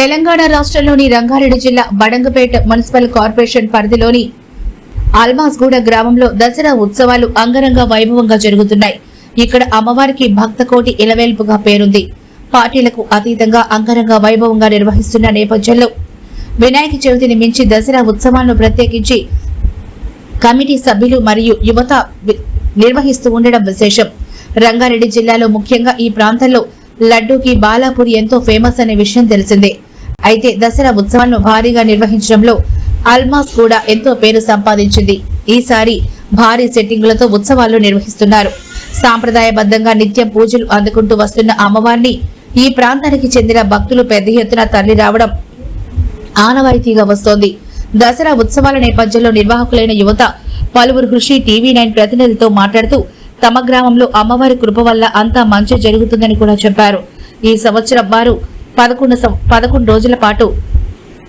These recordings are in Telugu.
తెలంగాణ రాష్ట్రంలోని రంగారెడ్డి జిల్లా బడంగపేట మున్సిపల్ కార్పొరేషన్ పరిధిలోని ఆల్మాస్గూడ గ్రామంలో దసరా ఉత్సవాలు అంగరంగ వైభవంగా జరుగుతున్నాయి. ఇక్కడ అమ్మవారికి భక్తకోటి ఇలవేల్పుగా పేరుంది. పార్టీలకు అతీతంగా అంగరంగ వైభవంగా నిర్వహిస్తున్న నేపథ్యంలో వినాయక చవితిని మించి దసరా ఉత్సవాలను ప్రత్యేకించి కమిటీ సభ్యులు మరియు యువత నిర్వహిస్తూ ఉండడం విశేషం. రంగారెడ్డి జిల్లాలో ముఖ్యంగా ఈ ప్రాంతంలో లడ్డూకి బాలాపూర్ ఎంతో ఫేమస్ అనే విషయం తెలిసిందే. అయితే దసరా ఉత్సవాలను భారీగా నిర్వహించడంలో అల్మాస్ కూడా ఎంతో పేరు సంపాదించింది. ఈసారి భారీ సెట్టింగులతో ఉత్సవాలు నిర్వహిస్తున్నారు. సాంప్రదాయబద్ధంగా నిత్యం పూజలు అందుకుంటూ వస్తున్న అమ్మవారిని ఈ ప్రాంతానికి చెందిన భక్తులు పెద్ద ఎత్తున తరలి రావడం ఆనవాయితీగా వస్తోంది. దసరా ఉత్సవాల నేపథ్యంలో నిర్వాహకులైన యువత పలువురు కృషి టీవీ నైన్ ప్రతినిధితో మాట్లాడుతూ తమ గ్రామంలో అమ్మవారి కృప వల్ల అంతా మంచి జరుగుతుందని కూడా చెప్పారు. ఈ సంవత్సరం వారు పదకొండు సం- పదకొండు రోజుల పాటు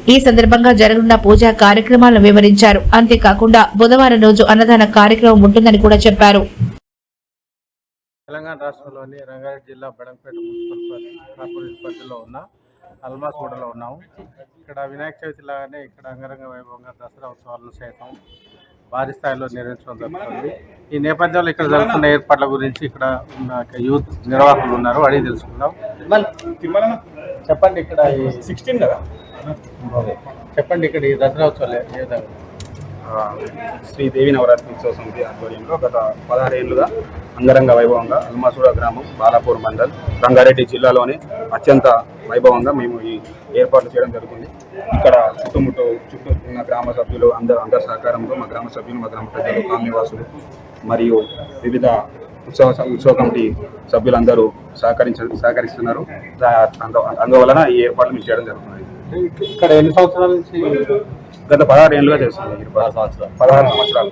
ఈ సందర్భంగా జరగనున్న పూజా కార్యక్రమాలను వివరించారు. అంతేకాకుండా బుధవారం రోజు అన్నదాన కార్యక్రమం ఉంటుందని కూడా చెప్పారు. తెలంగాణ రాష్ట్రంలోని రంగారెడ్డి జిల్లా బడంపేట మున్సిపల్ కార్పొరేషన్ పరిధిలో ఉన్న అల్మాస్గూడలో ఉన్నాము. ఇక్కడ వినాయక చవితి లాగానే ఇక్కడ అంగరంగ వైభవంగా దసరా ఉత్సవాలను సైతం భారీ స్థాయిలో నిర్వహించడం జరుగుతుంది. ఈ నేపథ్యంలో ఇక్కడ జరుగుతున్న ఏర్పాట్ల గురించి ఇక్కడ ఉన్న యూత్ నిర్వాహకులు ఉన్నారు. అడిగి తెలుసుకుందాం. చెప్పండి ఇక్కడ సిక్స్టీన్ కదా? చెప్పండి ఇక్కడ ఈ దసరా ఉత్సవాలు ఏ ఏ విధంగా ఆ, శ్రీ దేవి నవరాత్రి ఉత్సవ సమితి ఆధ్వర్యంలో గత పదహారేళ్ళుగా అంగరంగ వైభవంగా అల్మాసూడ గ్రామం బాలాపూర్ మండల్ రంగారెడ్డి జిల్లాలోనే అత్యంత వైభవంగా మేము ఈ ఏర్పాట్లు చేయడం జరుగుతుంది. ఇక్కడ చుట్టుముట్టు చుట్టూ ఉన్న గ్రామ సభ్యులు అందరు అందరి సహకారంతో మా గ్రామ సభ్యులు మా గ్రామ ప్రజలు కాలనీవాసులు మరియు వివిధ ఉత్సవ ఉత్సవ కమిటీ సభ్యులందరూ సహకరించ సహకరిస్తున్నారు. అందువలన ఈ ఏర్పాట్లు మేము చేయడం జరుగుతుంది. ఇక్కడ ఎన్ని సంవత్సరాల నుంచి గత పదహారు ఏళ్ళుగా చేస్తుంది పదహారు సంవత్సరాలు. పదహారు సంవత్సరాలు.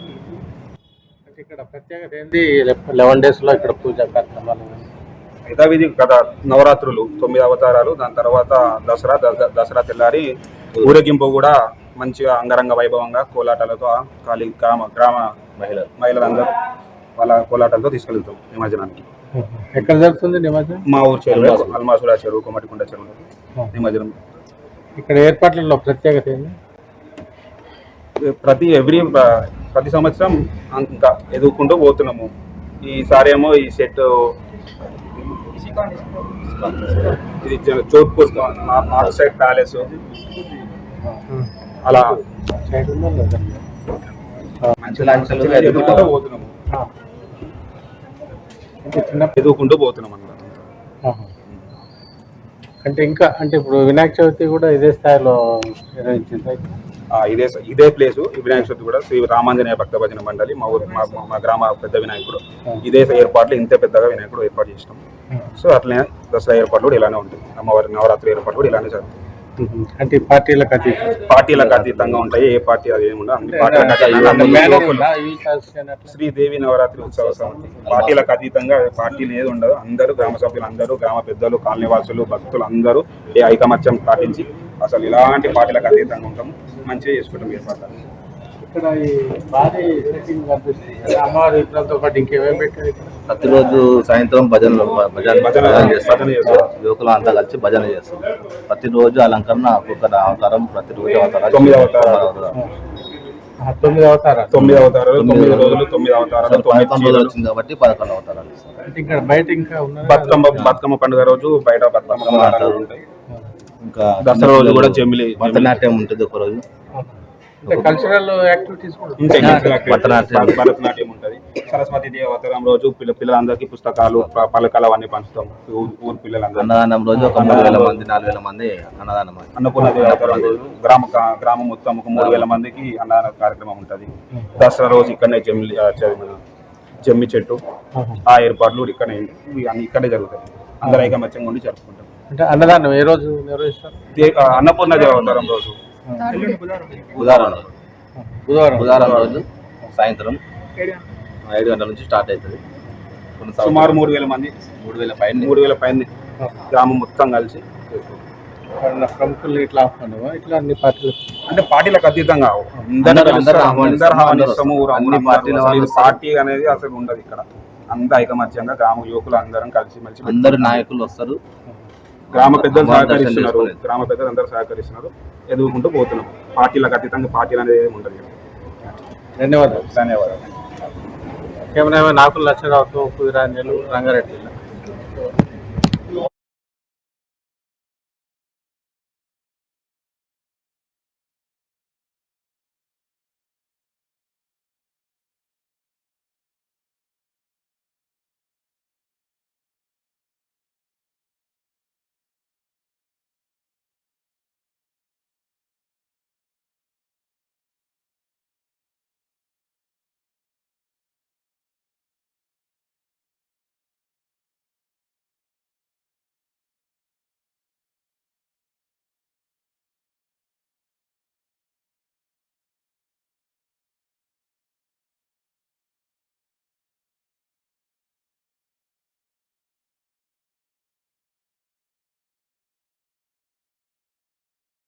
ఇక్కడ ప్రత్యేకత ఏంటి లెవెన్ డేస్లో ఇక్కడ పూజా కార్యక్రమాలు. యథావిధి గత నవరాత్రులు తొమ్మిది అవతారాలు దాని తర్వాత దసరా దస- దసరా తెల్లారి ఊరేగింపు కూడా మంచిగా అంగరంగ వైభవంగా కోలాటాలతో ఖాళీ గ్రామ గ్రామ మహిళలు. మహిళలందరూ వాళ్ళ కోలాటాలతో తీసుకెళ్తాం నిమజ్జనానికి. ఎక్కడ జరుగుతుంది నిమజ్జనం? మా ఊరు చెరువు. అల్మాసుల. చెరువు కొమటికుంట చెరువు నిమజ్జనం. ఇక్కడ ఏర్పాట్లలో ప్రత్యేకత ఏంటి? ప్రతి ఎవ్రీ ప్రతి సంవత్సరం ఇంకా ఎదుర్కొంటూ పోతున్నాము. ఈసారి ఏమో ఈ సెట్ ఇది జోధ్పూర్ నార్త్ సైడ్ ప్యాలెస్. అలా. ఎదుర్కొంటూ పోతున్నాము. అంటే చిన్న ఎదుర్కొంటూ పోతున్నాం. అంటే ఇంకా అంటే ఇప్పుడు వినాయక చవితి కూడా ఇదే స్థాయిలో నిర్వహించింది ఇదే ఇదే ప్లేస్ వినాయక చవితి కూడా శ్రీ రామాంజనేయ భక్త భజన మండలి మా ఊరు మా- గ్రామ పెద్ద వినాయకుడు. ఇదే ఏర్పాట్లు ఇంతే పెద్దగా వినాయకుడు ఏర్పాటు చేసినాం. సో అట్లనే దసరా ఏర్పాట్లు కూడా ఇలానే ఉంటుంది. అమ్మవారి నవరాత్రి ఏర్పాట్లు కూడా ఇలానే జరుగుతాయి. అంటే పార్టీలకు అతీతం. పార్టీలకు అతీతంగా ఉంటాయి. ఏ పార్టీ అది ఏముండదు అన్ని పార్టీలకు అతీతంగా? శ్రీదేవి నవరాత్రి ఉత్సవ. సమితి పార్టీలకు అతీతంగా పార్టీలు ఏది ఉండదు. అందరూ గ్రామ సభ్యులు అందరూ గ్రామ పెద్దలు కాలనీవాసులు భక్తులు అందరూ ఏ ఐకమత్యం పాటించి అసలు ఇలాంటి పార్టీలకు అతీతంగా ఉంటాము. మంచిగా చేసుకుంటాం ఏర్పాట్లు ఇక్కడ ఈ భారీ సెట్టింగ్ కనిపిస్తుంది అమ్మవారి విగ్రహంతో పాటు ఇంకేమేమి పెట్టారు? ప్రతిరోజు సాయంత్రం భజనలు భజన భజన భజన చేస్తాం. యువకులు అంతా కలిసి భజన చేస్తాం. ప్రతిరోజు అలంకరణ ఒక్కొక్క అవతారం ప్రతిరోజు అవతారాలు. తొమ్మిది తొమ్మిది అవతారాలు. తొమ్మిది అవతారాలు. తొమ్మిది రోజులు తొమ్మిది అవతారాలు. వచ్చింది కాబట్టి పదకొండు అవతారాలు ఇస్తాం. అంటే ఇక్కడ బయట ఇంకా ఉన్నారు బతుకమ్మ బతుకమ్మ పండుగ రోజు బయట బతుకమ్మ ఉంటాయి. ఇంకా దసరా రోజు కూడా జమిలి భరతనాట్యం ఉంటుంది ఒక రోజు. Cultural activities. భరతనాట్యం. ఉంటది. సరస్వతి దేవి అవతారం రోజు పిల్ల పిల్లలందరికీ పుస్తకాలు పలకలు అవన్నీ పంచుతాం. ఊరు ఊరు పిల్లలందరూ అన్నదానం రోజు ఒక మూడు వేల మంది నాలుగు వేల మంది అన్నదానం. అన్నపూర్ణ దేవి అవతారం రోజు గ్రామ గ్రామం మొత్తం ఒక మూడు వేల మందికి అన్నదాన కార్యక్రమం ఉంటది. దసరా రోజు ఇక్కడనే జమ్మి జమ్మి చెట్టు ఆ ఏర్పాట్లు కూడా ఇక్కడనే ఇవి అన్ని ఇక్కడే జరుగుతాయి. అందరూ ఐకమత్యంగా ఉండి జరుపుకుంటాం. అంటే అన్నదానం ఏ రోజు నిర్వహిస్తారు? అన్నపూర్ణ దేవి అవతారం రోజు. బుధవారం. బుధవారం. బుధవారం రోజు సాయంత్రం ఐదు గంటల నుంచి స్టార్ట్ అవుతుంది. సుమారు మూడు వేల మంది. మూడు వేల పైన. మూడు వేల పైన. గ్రామం మొత్తం కలిసి. ప్రముఖులు ఇట్లా ఇట్లా అన్ని పార్టీలు. అంటే పార్టీలకు అతీతంగా. పార్టీ అనేది అసలు ఉండదు ఇక్కడ. అంత ఐకమత్యంగా గ్రామ యువకులు అందరం కలిసి మెలిసి అందరు నాయకులు వస్తారు. గ్రామ పెద్దలు సహకరిస్తున్నారు. గ్రామ పెద్దలు అందరూ సహకరిస్తున్నారు. ఎదుగుకుంటూ పోతున్నాం. పార్టీలకు అతీతంగా పార్టీలు అనేది ఏమి ఉండదు. ధన్యవాదాలు. ధన్యవాదాలు. కెమెరామెన్ నాకుల లక్ష్మణరావుతో కుదిరాంజలు రంగారెడ్డి